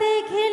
দেখে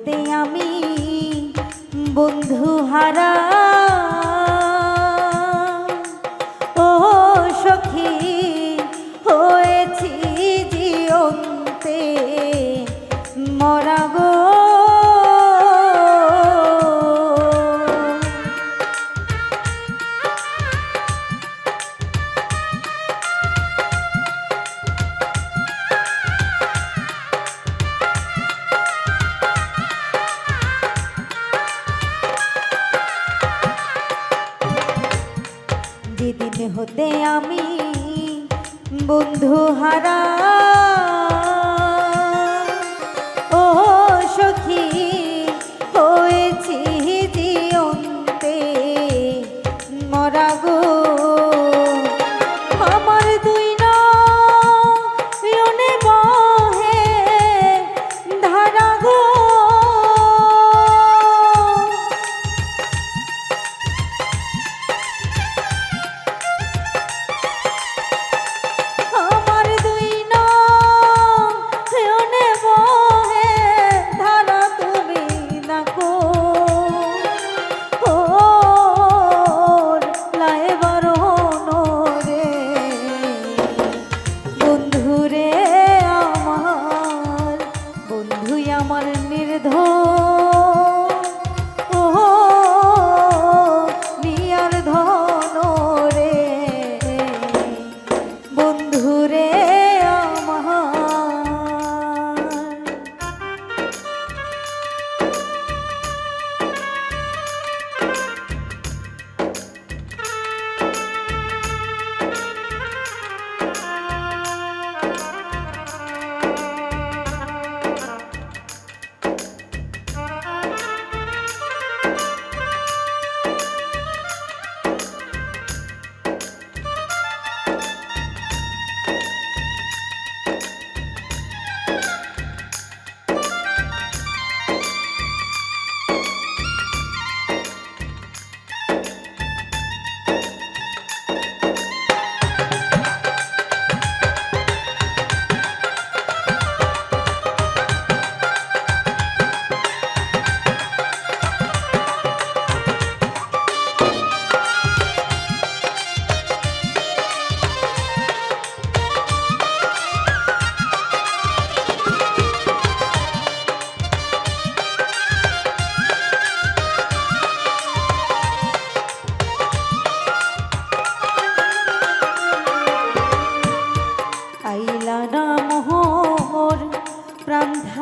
হতে আমি বন্ধু হারা হতে আমি বন্ধু হারা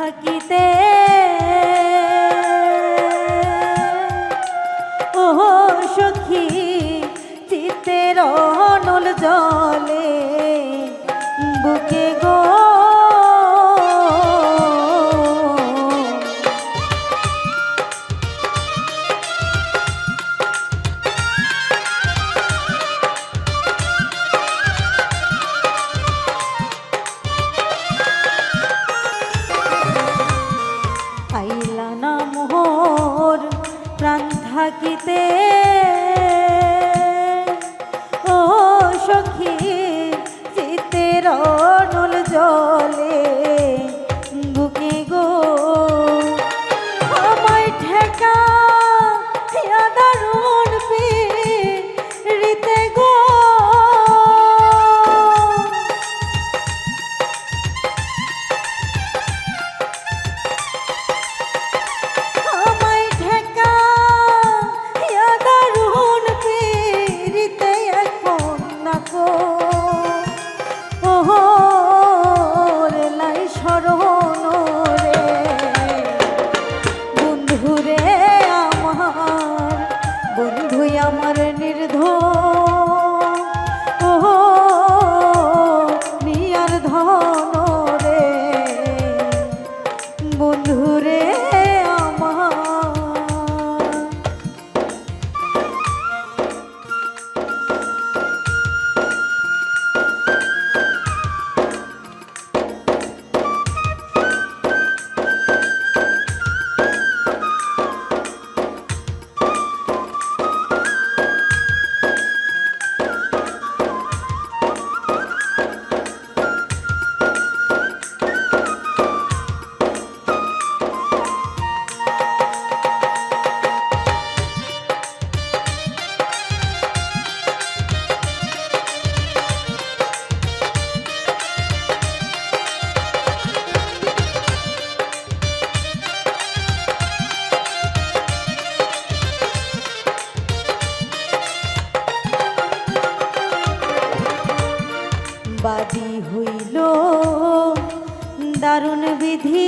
থাকিতে ওহ সখী চিত্তের নল জলে ধর বাদী হইল। দারুণ বিধি